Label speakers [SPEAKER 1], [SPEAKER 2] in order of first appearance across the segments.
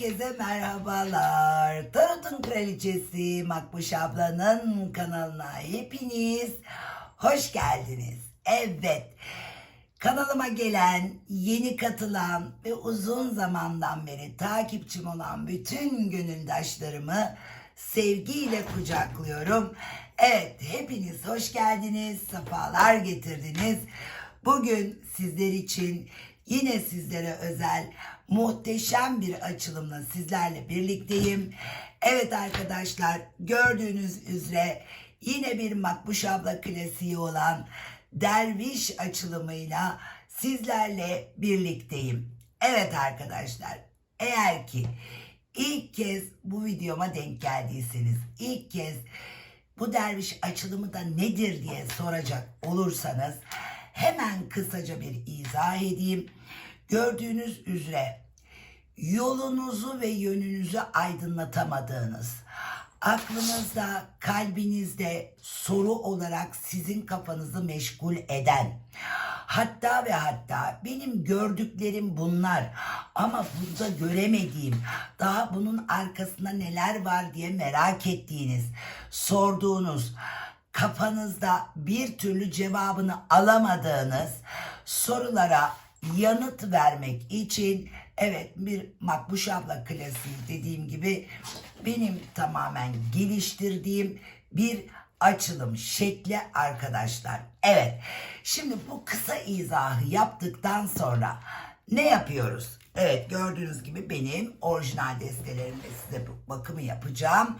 [SPEAKER 1] Herkese merhabalar. Tarot'un kraliçesi Makbuş ablanın kanalına hepiniz hoş geldiniz. Evet, kanalıma gelen, yeni katılan ve uzun zamandan beri takipçim olan bütün gönüldaşlarımı sevgiyle kucaklıyorum. Evet, hepiniz hoş geldiniz, sefalar getirdiniz. Bugün sizler için yine sizlere özel muhteşem bir açılımla sizlerle birlikteyim. Evet arkadaşlar gördüğünüz üzere yine bir Makbuş abla klasiği olan derviş açılımıyla sizlerle birlikteyim. Evet arkadaşlar eğer ki ilk kez bu videoma denk geldiyseniz ilk kez bu derviş açılımı da nedir diye soracak olursanız hemen kısaca bir izah edeyim. Gördüğünüz üzere yolunuzu ve yönünüzü aydınlatamadığınız, aklınızda, kalbinizde soru olarak sizin kafanızı meşgul eden, hatta ve hatta benim gördüklerim bunlar ama burada göremediğim, daha bunun arkasında neler var diye merak ettiğiniz, sorduğunuz, kafanızda bir türlü cevabını alamadığınız sorulara yanıt vermek için evet bir Makbuş abla klasiği dediğim gibi benim tamamen geliştirdiğim bir açılım şekli arkadaşlar. Evet şimdi bu kısa izahı yaptıktan sonra ne yapıyoruz? Evet gördüğünüz gibi benim orijinal destelerimde size bakımı yapacağım.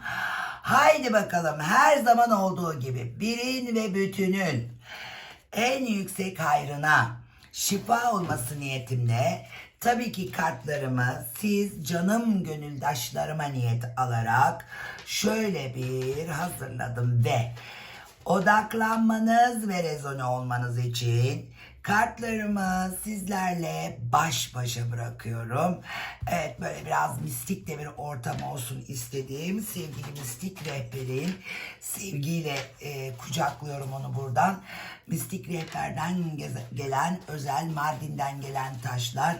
[SPEAKER 1] Haydi bakalım her zaman olduğu gibi birin ve bütünün en yüksek hayrına şifa olması niyetimle tabii ki kartlarımı siz canım gönüldaşlarıma niyet alarak şöyle bir hazırladım ve odaklanmanız ve rezone olmanız için kartlarımı sizlerle baş başa bırakıyorum. Evet böyle biraz mistik de bir ortam olsun istediğim sevgili mistik rehberim. Sevgiyle e, kucaklıyorum onu buradan. Mistik rehberden gelen özel Mardin'den gelen taşlar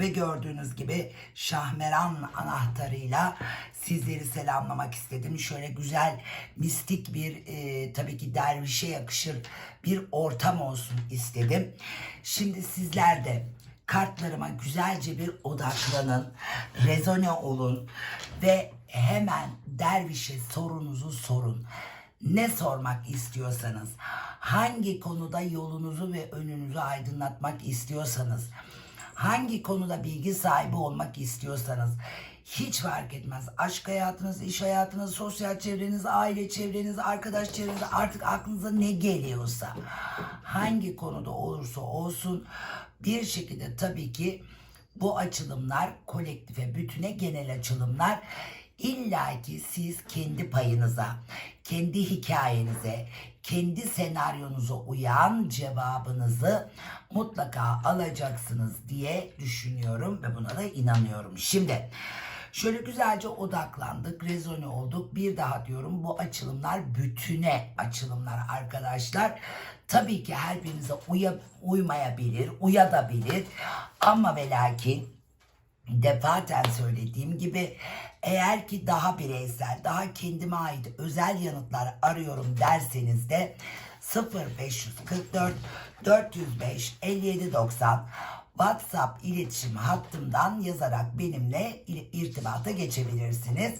[SPEAKER 1] ve gördüğünüz gibi Şahmeran anahtarıyla sizleri selamlamak istedim. Şöyle güzel mistik bir e, tabii ki dervişe yakışır bir ortam olsun istedim. Şimdi sizler de kartlarıma güzelce bir odaklanın, rezone olun ve hemen dervişe sorunuzu sorun. Ne sormak istiyorsanız, hangi konuda yolunuzu ve önünüzü aydınlatmak istiyorsanız, hangi konuda bilgi sahibi olmak istiyorsanız hiç fark etmez. Aşk hayatınız, iş hayatınız, sosyal çevreniz, aile çevreniz, arkadaş çevreniz artık aklınıza ne geliyorsa hangi konuda olursa olsun bir şekilde tabii ki bu açılımlar kolektife, bütüne genel açılımlar İlla ki siz kendi payınıza, kendi hikayenize, kendi senaryonuza uyan cevabınızı mutlaka alacaksınız diye düşünüyorum ve buna da inanıyorum. Şimdi şöyle güzelce odaklandık, rezone olduk. Bir daha diyorum bu açılımlar bütüne açılımlar arkadaşlar. Tabii ki her birinize uya, uymayabilir, uyabilir ama ve lakin defaten söylediğim gibi eğer ki daha bireysel, daha kendime ait özel yanıtlar arıyorum derseniz de 0544 405 5790 WhatsApp iletişim hattımdan yazarak benimle irtibata geçebilirsiniz.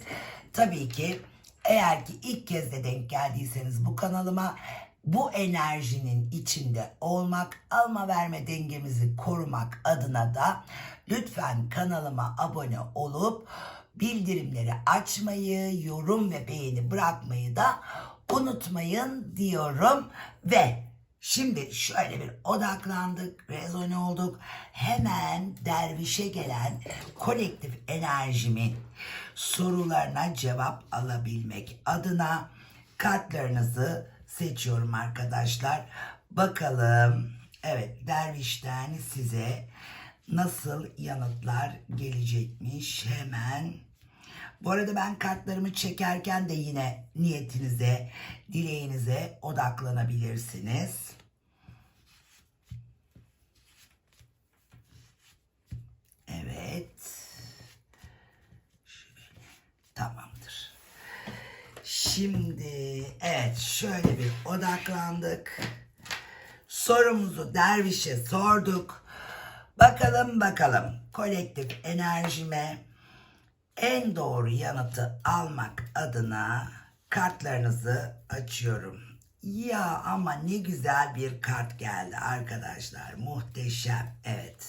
[SPEAKER 1] Tabii ki eğer ki ilk kez de denk geldiyseniz bu kanalıma bu enerjinin içinde olmak, alma verme dengemizi korumak adına da lütfen kanalıma abone olup bildirimleri açmayı, yorum ve beğeni bırakmayı da unutmayın diyorum ve şimdi şöyle bir odaklandık, rezone olduk. Hemen dervişe gelen kolektif enerjimin sorularına cevap alabilmek adına kartlarınızı seçiyorum arkadaşlar. Bakalım evet dervişten size nasıl yanıtlar gelecekmiş hemen. Bu arada ben kartlarımı çekerken de yine niyetinize, dileğinize odaklanabilirsiniz. Evet. Şimdi evet şöyle bir odaklandık. Sorumuzu dervişe sorduk. Bakalım bakalım kolektif enerjime en doğru yanıtı almak adına kartlarınızı açıyorum. Ya ama ne güzel bir kart geldi arkadaşlar. Muhteşem. Evet.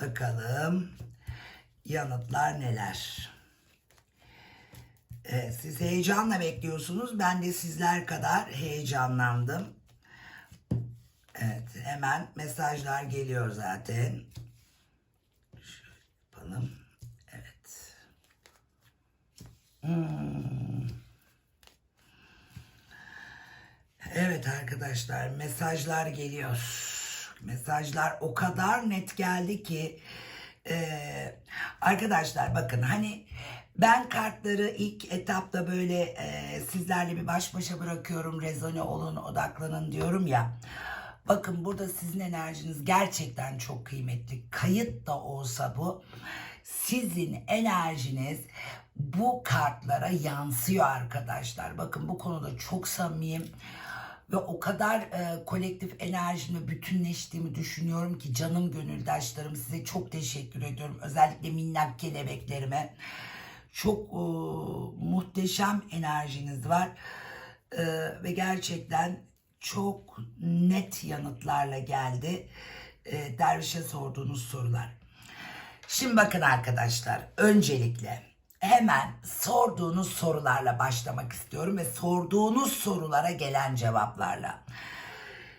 [SPEAKER 1] Bakalım yanıtlar neler? Evet, siz heyecanla bekliyorsunuz. Ben de sizler kadar heyecanlandım. Evet, hemen mesajlar geliyor zaten. Şöyle yapalım. Evet. Hmm. Evet arkadaşlar, mesajlar geliyor. Mesajlar o kadar net geldi ki ee, arkadaşlar bakın hani ben kartları ilk etapta böyle e, sizlerle bir baş başa bırakıyorum. Rezone olun, odaklanın diyorum ya. Bakın burada sizin enerjiniz gerçekten çok kıymetli. Kayıt da olsa bu. Sizin enerjiniz bu kartlara yansıyor arkadaşlar. Bakın bu konuda çok samimiyim. Ve o kadar e, kolektif enerjimle bütünleştiğimi düşünüyorum ki canım gönüldaşlarım size çok teşekkür ediyorum. Özellikle minnak kelebeklerime. Çok e, muhteşem enerjiniz var. E, ve gerçekten çok net yanıtlarla geldi. E, dervişe sorduğunuz sorular. Şimdi bakın arkadaşlar öncelikle hemen sorduğunuz sorularla başlamak istiyorum ve sorduğunuz sorulara gelen cevaplarla.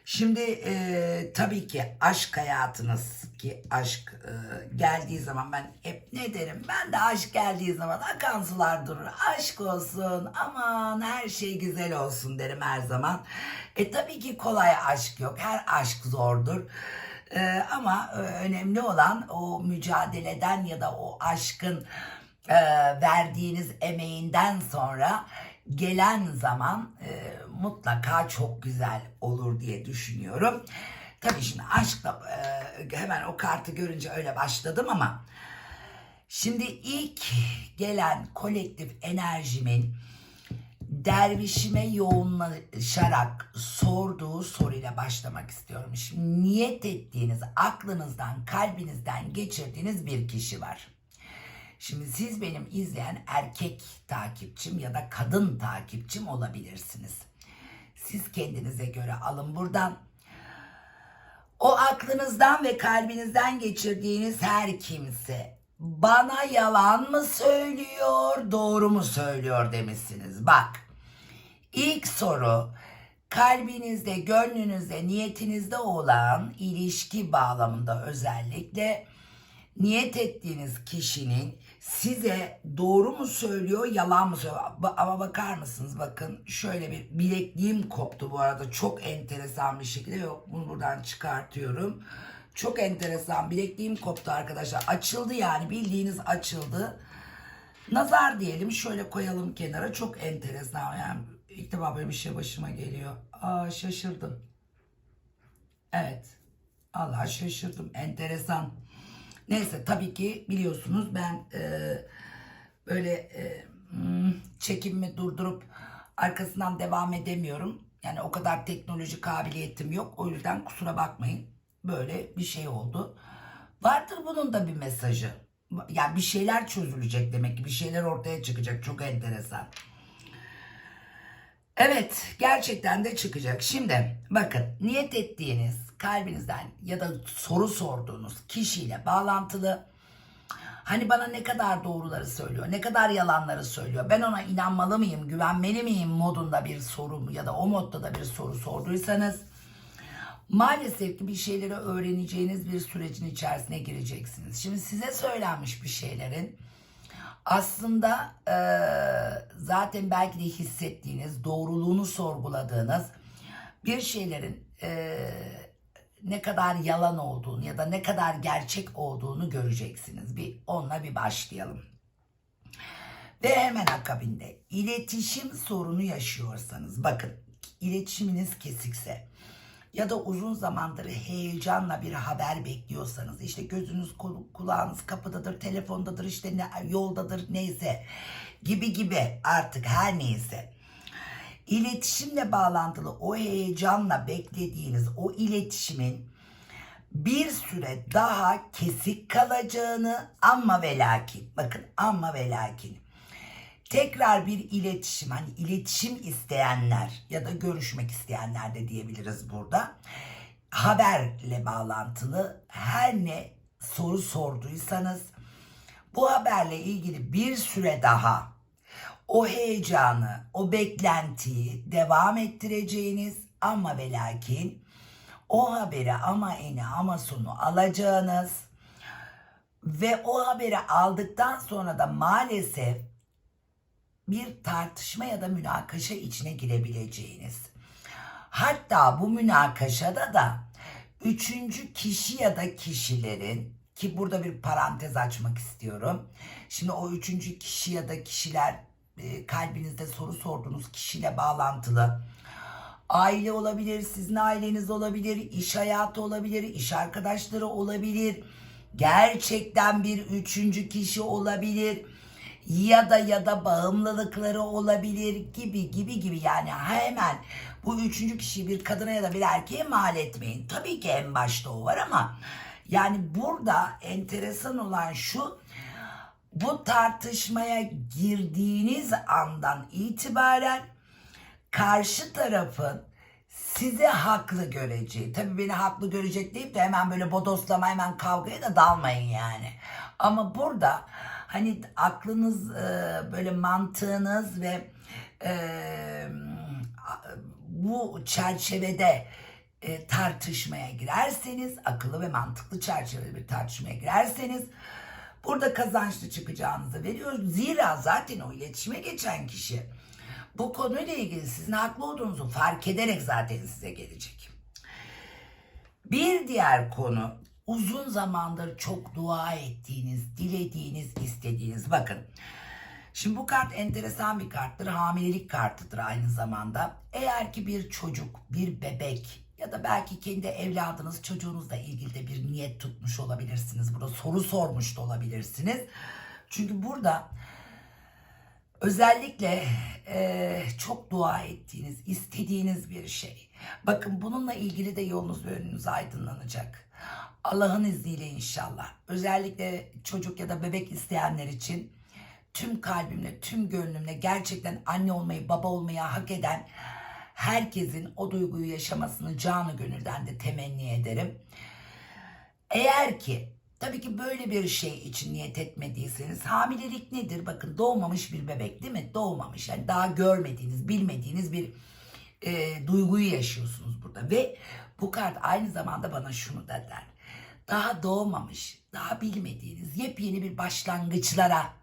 [SPEAKER 1] Şimdi e, tabii ki aşk hayatınız ki aşk e, geldiği zaman ben hep ne derim ben de aşk geldiği zaman akan sular durur aşk olsun aman her şey güzel olsun derim her zaman. E tabii ki kolay aşk yok her aşk zordur. Ee, ama e, önemli olan o mücadeleden ya da o aşkın e, verdiğiniz emeğinden sonra gelen zaman e, mutlaka çok güzel olur diye düşünüyorum. Tabii şimdi aşkla e, hemen o kartı görünce öyle başladım ama şimdi ilk gelen kolektif enerjimin dervişime yoğunlaşarak sorduğu soruyla başlamak istiyorum. Şimdi niyet ettiğiniz, aklınızdan, kalbinizden geçirdiğiniz bir kişi var. Şimdi siz benim izleyen erkek takipçim ya da kadın takipçim olabilirsiniz. Siz kendinize göre alın buradan. O aklınızdan ve kalbinizden geçirdiğiniz her kimse bana yalan mı söylüyor, doğru mu söylüyor demişsiniz. Bak, ilk soru kalbinizde, gönlünüzde, niyetinizde olan ilişki bağlamında özellikle niyet ettiğiniz kişinin size doğru mu söylüyor, yalan mı söylüyor? Ama bakar mısınız bakın şöyle bir bilekliğim koptu bu arada çok enteresan bir şekilde yok bunu buradan çıkartıyorum. Çok enteresan bilekliğim koptu arkadaşlar. Açıldı yani bildiğiniz açıldı. Nazar diyelim şöyle koyalım kenara. Çok enteresan yani ilk defa böyle bir şey başıma geliyor. Aa şaşırdım. Evet. Allah şaşırdım. Enteresan. Neyse tabii ki biliyorsunuz ben e, böyle e, hmm, çekimimi durdurup arkasından devam edemiyorum. Yani o kadar teknoloji kabiliyetim yok. O yüzden kusura bakmayın. Böyle bir şey oldu. Vardır bunun da bir mesajı. Yani bir şeyler çözülecek demek ki. Bir şeyler ortaya çıkacak. Çok enteresan. Evet, gerçekten de çıkacak. Şimdi bakın, niyet ettiğiniz kalbinizden ya da soru sorduğunuz kişiyle bağlantılı hani bana ne kadar doğruları söylüyor, ne kadar yalanları söylüyor, ben ona inanmalı mıyım, güvenmeli miyim modunda bir soru ya da o modda da bir soru sorduysanız maalesef ki bir şeyleri öğreneceğiniz bir sürecin içerisine gireceksiniz. Şimdi size söylenmiş bir şeylerin aslında e, zaten belki de hissettiğiniz, doğruluğunu sorguladığınız bir şeylerin e, ne kadar yalan olduğunu ya da ne kadar gerçek olduğunu göreceksiniz. Bir onunla bir başlayalım. Ve hemen akabinde iletişim sorunu yaşıyorsanız bakın iletişiminiz kesikse ya da uzun zamandır heyecanla bir haber bekliyorsanız işte gözünüz kul- kulağınız kapıdadır, telefondadır, işte ne, yoldadır neyse gibi gibi artık her neyse. İletişimle bağlantılı o heyecanla beklediğiniz o iletişimin bir süre daha kesik kalacağını ama ve lakin bakın ama ve lakin tekrar bir iletişim hani iletişim isteyenler ya da görüşmek isteyenler de diyebiliriz burada. Haberle bağlantılı her ne soru sorduysanız bu haberle ilgili bir süre daha o heyecanı, o beklentiyi devam ettireceğiniz ama ve lakin o haberi ama eni ama sonu alacağınız ve o haberi aldıktan sonra da maalesef bir tartışma ya da münakaşa içine girebileceğiniz. Hatta bu münakaşada da üçüncü kişi ya da kişilerin ki burada bir parantez açmak istiyorum. Şimdi o üçüncü kişi ya da kişiler e, kalbinizde soru sorduğunuz kişiyle bağlantılı. Aile olabilir, sizin aileniz olabilir, iş hayatı olabilir, iş arkadaşları olabilir. Gerçekten bir üçüncü kişi olabilir ya da ya da bağımlılıkları olabilir gibi gibi gibi yani hemen bu üçüncü kişiyi bir kadına ya da bir erkeğe mal etmeyin. Tabii ki en başta o var ama yani burada enteresan olan şu bu tartışmaya girdiğiniz andan itibaren karşı tarafın sizi haklı göreceği. Tabii beni haklı görecek deyip de hemen böyle bodoslama hemen kavgaya da dalmayın yani. Ama burada hani aklınız e, böyle mantığınız ve e, bu çerçevede e, tartışmaya girerseniz akıllı ve mantıklı çerçevede bir tartışmaya girerseniz burada kazançlı çıkacağınızı veriyoruz. Zira zaten o iletişime geçen kişi bu konuyla ilgili sizin haklı olduğunuzu fark ederek zaten size gelecek. Bir diğer konu uzun zamandır çok dua ettiğiniz, dilediğiniz, istediğiniz. Bakın Şimdi bu kart enteresan bir karttır. Hamilelik kartıdır aynı zamanda. Eğer ki bir çocuk, bir bebek ya da belki kendi evladınız, çocuğunuzla ilgili de bir niyet tutmuş olabilirsiniz. Burada soru sormuş da olabilirsiniz. Çünkü burada özellikle e, çok dua ettiğiniz, istediğiniz bir şey. Bakın bununla ilgili de yolunuz ve önünüz aydınlanacak. Allah'ın izniyle inşallah. Özellikle çocuk ya da bebek isteyenler için tüm kalbimle, tüm gönlümle gerçekten anne olmayı, baba olmayı hak eden herkesin o duyguyu yaşamasını canı gönülden de temenni ederim. Eğer ki tabii ki böyle bir şey için niyet etmediyseniz hamilelik nedir? Bakın doğmamış bir bebek değil mi? Doğmamış yani daha görmediğiniz, bilmediğiniz bir e, duyguyu yaşıyorsunuz burada ve bu kart aynı zamanda bana şunu da der. Daha doğmamış, daha bilmediğiniz yepyeni bir başlangıçlara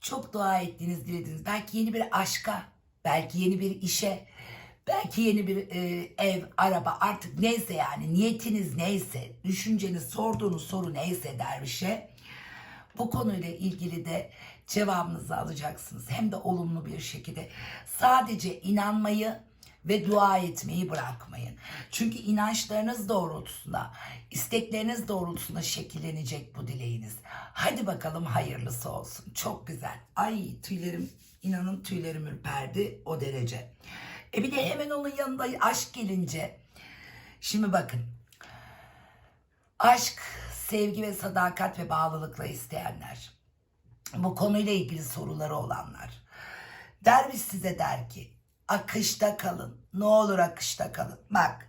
[SPEAKER 1] çok dua ettiğiniz, dilediğiniz, belki yeni bir aşka, belki yeni bir işe, belki yeni bir e, ev, araba artık neyse yani niyetiniz neyse, düşünceniz, sorduğunuz soru neyse dervişe bu konuyla ilgili de cevabınızı alacaksınız. Hem de olumlu bir şekilde. Sadece inanmayı ve dua etmeyi bırakmayın. Çünkü inançlarınız doğrultusunda, istekleriniz doğrultusunda şekillenecek bu dileğiniz. Hadi bakalım hayırlısı olsun. Çok güzel. Ay tüylerim, inanın tüylerim ürperdi o derece. E bir de hemen onun yanında aşk gelince. Şimdi bakın. Aşk, sevgi ve sadakat ve bağlılıkla isteyenler. Bu konuyla ilgili soruları olanlar. Derviş size der ki akışta kalın. Ne olur akışta kalın. Bak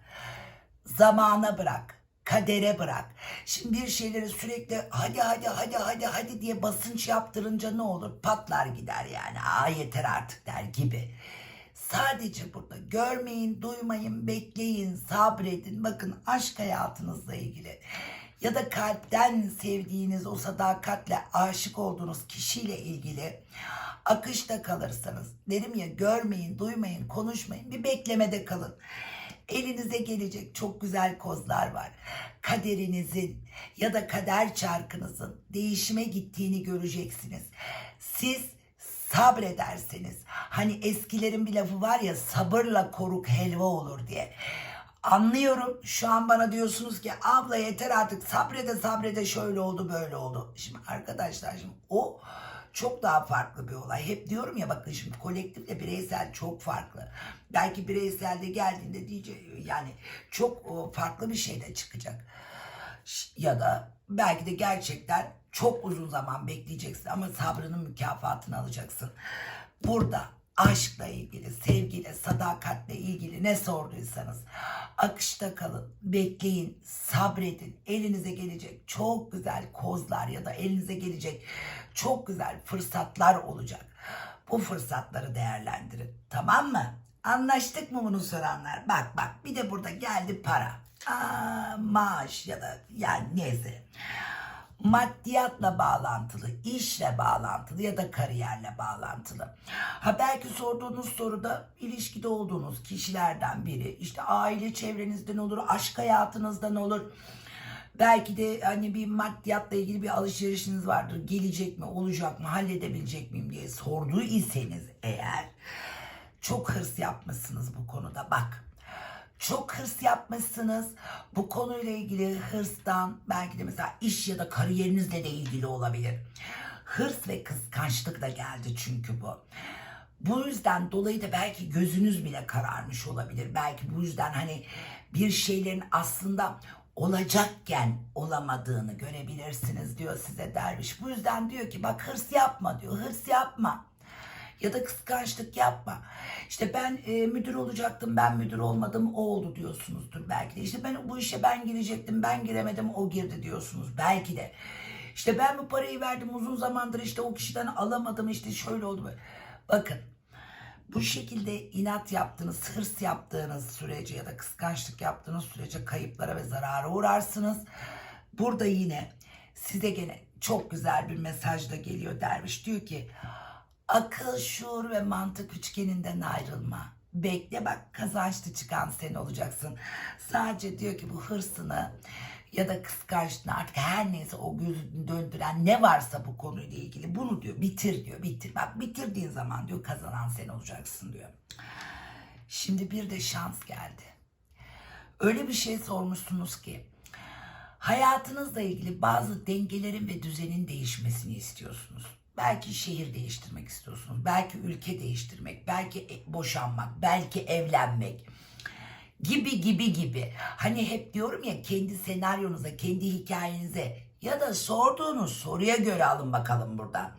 [SPEAKER 1] zamana bırak. Kadere bırak. Şimdi bir şeyleri sürekli hadi hadi hadi hadi hadi diye basınç yaptırınca ne olur? Patlar gider yani. Aa yeter artık der gibi. Sadece burada görmeyin, duymayın, bekleyin, sabredin. Bakın aşk hayatınızla ilgili ya da kalpten sevdiğiniz o sadakatle aşık olduğunuz kişiyle ilgili akışta kalırsanız derim ya görmeyin, duymayın, konuşmayın bir beklemede kalın. Elinize gelecek çok güzel kozlar var. Kaderinizin ya da kader çarkınızın değişime gittiğini göreceksiniz. Siz sabrederseniz hani eskilerin bir lafı var ya sabırla koruk helva olur diye. Anlıyorum. Şu an bana diyorsunuz ki abla yeter artık sabrede sabrede şöyle oldu böyle oldu. Şimdi arkadaşlar şimdi o çok daha farklı bir olay. Hep diyorum ya bakın şimdi kolektifle bireysel çok farklı. Belki bireyselde geldiğinde diyecek yani çok farklı bir şey de çıkacak. Ya da belki de gerçekten çok uzun zaman bekleyeceksin ama sabrının mükafatını alacaksın. Burada aşkla ilgili, sevgiyle, sadakatle ilgili ne sorduysanız akışta kalın, bekleyin, sabredin. Elinize gelecek çok güzel kozlar ya da elinize gelecek çok güzel fırsatlar olacak. Bu fırsatları değerlendirin. Tamam mı? Anlaştık mı bunu soranlar? Bak bak bir de burada geldi para. Aa, maaş ya da yani neyse maddiyatla bağlantılı, işle bağlantılı ya da kariyerle bağlantılı. Ha belki sorduğunuz soruda ilişkide olduğunuz kişilerden biri, işte aile çevrenizden olur, aşk hayatınızdan olur. Belki de hani bir maddiyatla ilgili bir alışverişiniz vardır. Gelecek mi, olacak mı, halledebilecek miyim diye sorduğu iseniz eğer çok hırs yapmışsınız bu konuda. Bak çok hırs yapmışsınız. Bu konuyla ilgili hırstan belki de mesela iş ya da kariyerinizle de ilgili olabilir. Hırs ve kıskançlık da geldi çünkü bu. Bu yüzden dolayı da belki gözünüz bile kararmış olabilir. Belki bu yüzden hani bir şeylerin aslında olacakken olamadığını görebilirsiniz diyor size derviş. Bu yüzden diyor ki bak hırs yapma diyor. Hırs yapma ya da kıskançlık yapma. İşte ben e, müdür olacaktım, ben müdür olmadım, o oldu diyorsunuzdur belki de. İşte ben bu işe ben girecektim, ben giremedim, o girdi diyorsunuz belki de. İşte ben bu parayı verdim uzun zamandır işte o kişiden alamadım işte şöyle oldu. Bakın bu şekilde inat yaptığınız, hırs yaptığınız sürece ya da kıskançlık yaptığınız sürece kayıplara ve zarara uğrarsınız. Burada yine size gene çok güzel bir mesaj da geliyor derviş. Diyor ki akıl, şuur ve mantık üçgeninden ayrılma. Bekle bak kazançlı çıkan sen olacaksın. Sadece diyor ki bu hırsını ya da kıskançlığını artık her neyse o gözünü döndüren ne varsa bu konuyla ilgili bunu diyor bitir diyor bitir. Bak bitirdiğin zaman diyor kazanan sen olacaksın diyor. Şimdi bir de şans geldi. Öyle bir şey sormuşsunuz ki hayatınızla ilgili bazı dengelerin ve düzenin değişmesini istiyorsunuz. Belki şehir değiştirmek istiyorsunuz. Belki ülke değiştirmek, belki e- boşanmak, belki evlenmek gibi gibi gibi. Hani hep diyorum ya kendi senaryonuza, kendi hikayenize ya da sorduğunuz soruya göre alın bakalım burada.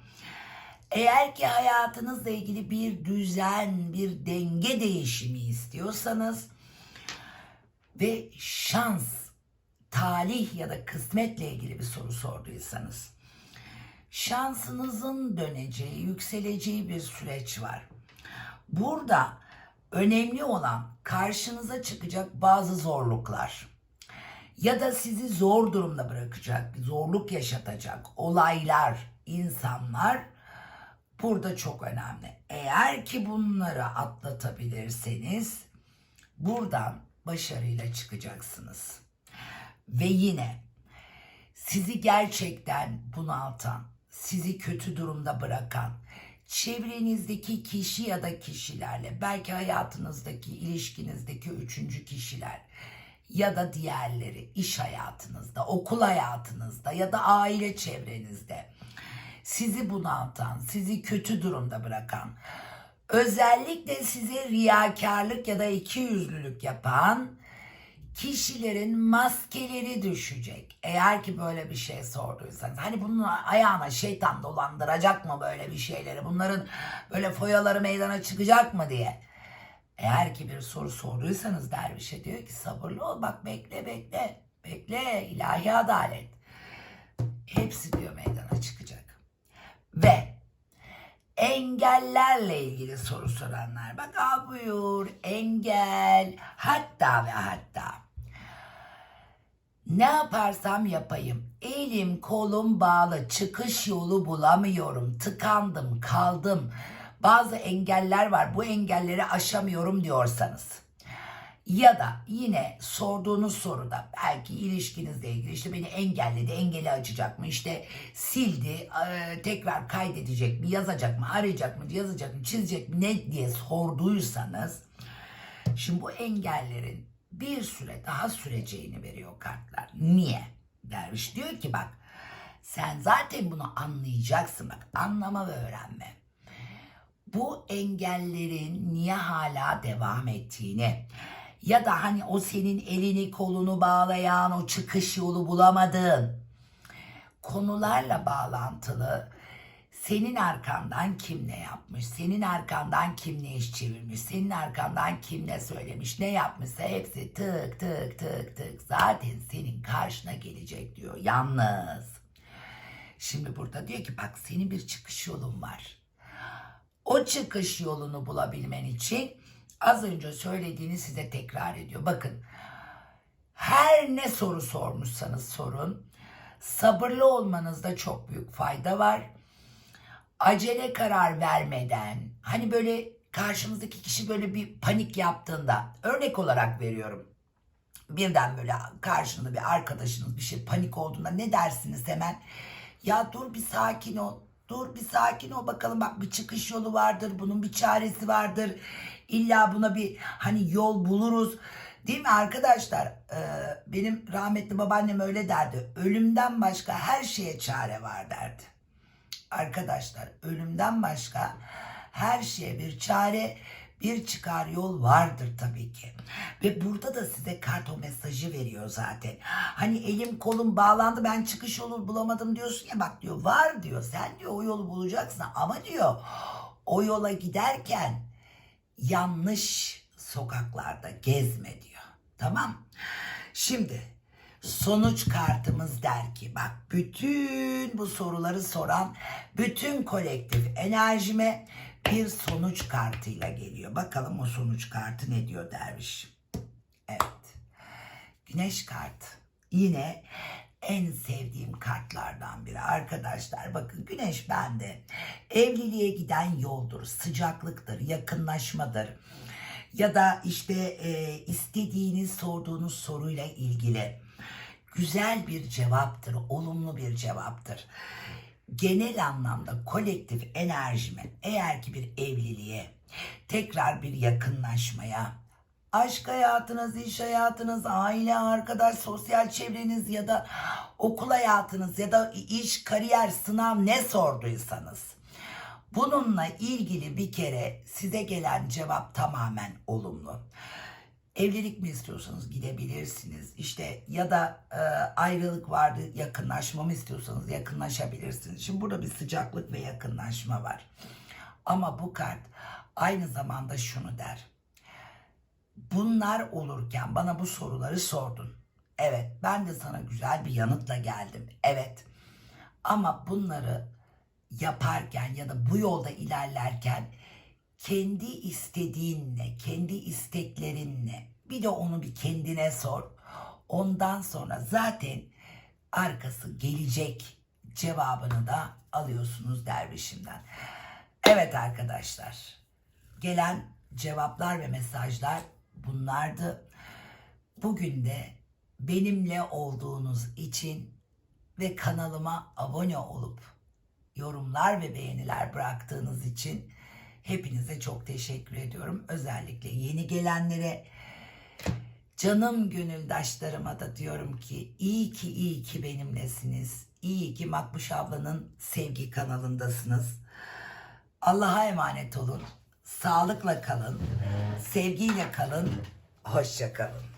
[SPEAKER 1] Eğer ki hayatınızla ilgili bir düzen, bir denge değişimi istiyorsanız ve şans, talih ya da kısmetle ilgili bir soru sorduysanız şansınızın döneceği, yükseleceği bir süreç var. Burada önemli olan karşınıza çıkacak bazı zorluklar ya da sizi zor durumda bırakacak, zorluk yaşatacak olaylar, insanlar burada çok önemli. Eğer ki bunları atlatabilirseniz buradan başarıyla çıkacaksınız. Ve yine sizi gerçekten bunaltan, sizi kötü durumda bırakan, çevrenizdeki kişi ya da kişilerle, belki hayatınızdaki, ilişkinizdeki üçüncü kişiler ya da diğerleri iş hayatınızda, okul hayatınızda ya da aile çevrenizde sizi bunaltan, sizi kötü durumda bırakan, özellikle size riyakarlık ya da ikiyüzlülük yapan kişilerin maskeleri düşecek. Eğer ki böyle bir şey sorduysanız. Hani bunun ayağına şeytan dolandıracak mı böyle bir şeyleri? Bunların böyle foyaları meydana çıkacak mı diye. Eğer ki bir soru sorduysanız dervişe diyor ki sabırlı ol bak bekle bekle. Bekle ilahi adalet. Hepsi diyor meydana çıkacak. Ve engellerle ilgili soru soranlar. Bak aa buyur engel. Hatta ve hatta ne yaparsam yapayım elim kolum bağlı çıkış yolu bulamıyorum tıkandım kaldım. Bazı engeller var bu engelleri aşamıyorum diyorsanız ya da yine sorduğunuz soruda belki ilişkinizle ilgili işte beni engelledi, engeli açacak mı, işte sildi, e, tekrar kaydedecek mi, yazacak mı, arayacak mı, yazacak mı, çizecek mi ne diye sorduysanız şimdi bu engellerin bir süre daha süreceğini veriyor kartlar. Niye? Derviş diyor ki bak sen zaten bunu anlayacaksın bak anlama ve öğrenme. Bu engellerin niye hala devam ettiğini ya da hani o senin elini kolunu bağlayan o çıkış yolu bulamadığın konularla bağlantılı senin arkandan kim ne yapmış, senin arkandan kim ne iş çevirmiş, senin arkandan kim ne söylemiş, ne yapmışsa hepsi tık tık tık tık zaten senin karşına gelecek diyor. Yalnız şimdi burada diyor ki bak senin bir çıkış yolun var. O çıkış yolunu bulabilmen için az önce söylediğini size tekrar ediyor. Bakın her ne soru sormuşsanız sorun sabırlı olmanızda çok büyük fayda var. Acele karar vermeden hani böyle karşımızdaki kişi böyle bir panik yaptığında örnek olarak veriyorum. Birden böyle karşında bir arkadaşınız bir şey panik olduğunda ne dersiniz hemen? Ya dur bir sakin ol. Dur bir sakin ol bakalım bak bir çıkış yolu vardır. Bunun bir çaresi vardır. İlla buna bir hani yol buluruz. Değil mi arkadaşlar? Ee, benim rahmetli babaannem öyle derdi. Ölümden başka her şeye çare var derdi. Arkadaşlar ölümden başka her şeye bir çare, bir çıkar yol vardır tabii ki. Ve burada da size kart o mesajı veriyor zaten. Hani elim kolum bağlandı ben çıkış yolu bulamadım diyorsun ya bak diyor var diyor. Sen diyor o yolu bulacaksın ama diyor o yola giderken yanlış sokaklarda gezme diyor. Tamam. Şimdi sonuç kartımız der ki bak bütün bu soruları soran bütün kolektif enerjime bir sonuç kartıyla geliyor. Bakalım o sonuç kartı ne diyor derviş. Evet. Güneş kartı. Yine en sevdiğim kartlardan biri. Arkadaşlar bakın güneş bende. Evliliğe giden yoldur, sıcaklıktır, yakınlaşmadır. Ya da işte e, istediğiniz, sorduğunuz soruyla ilgili güzel bir cevaptır, olumlu bir cevaptır. Genel anlamda kolektif enerjime eğer ki bir evliliğe, tekrar bir yakınlaşmaya, aşk hayatınız, iş hayatınız, aile, arkadaş, sosyal çevreniz ya da okul hayatınız ya da iş, kariyer, sınav ne sorduysanız bununla ilgili bir kere size gelen cevap tamamen olumlu. Evlilik mi istiyorsanız gidebilirsiniz. İşte ya da e, ayrılık vardı yakınlaşma mı istiyorsanız yakınlaşabilirsiniz. Şimdi burada bir sıcaklık ve yakınlaşma var. Ama bu kart aynı zamanda şunu der. Bunlar olurken bana bu soruları sordun. Evet ben de sana güzel bir yanıtla geldim. Evet ama bunları yaparken ya da bu yolda ilerlerken kendi istediğinle, kendi isteklerinle bir de onu bir kendine sor. Ondan sonra zaten arkası gelecek cevabını da alıyorsunuz dervişimden. Evet arkadaşlar. Gelen cevaplar ve mesajlar bunlardı. Bugün de benimle olduğunuz için ve kanalıma abone olup yorumlar ve beğeniler bıraktığınız için hepinize çok teşekkür ediyorum. Özellikle yeni gelenlere canım gönüldaşlarıma da diyorum ki iyi ki iyi ki benimlesiniz. İyi ki Makbuş ablanın sevgi kanalındasınız. Allah'a emanet olun. Sağlıkla kalın. Sevgiyle kalın. Hoşça kalın.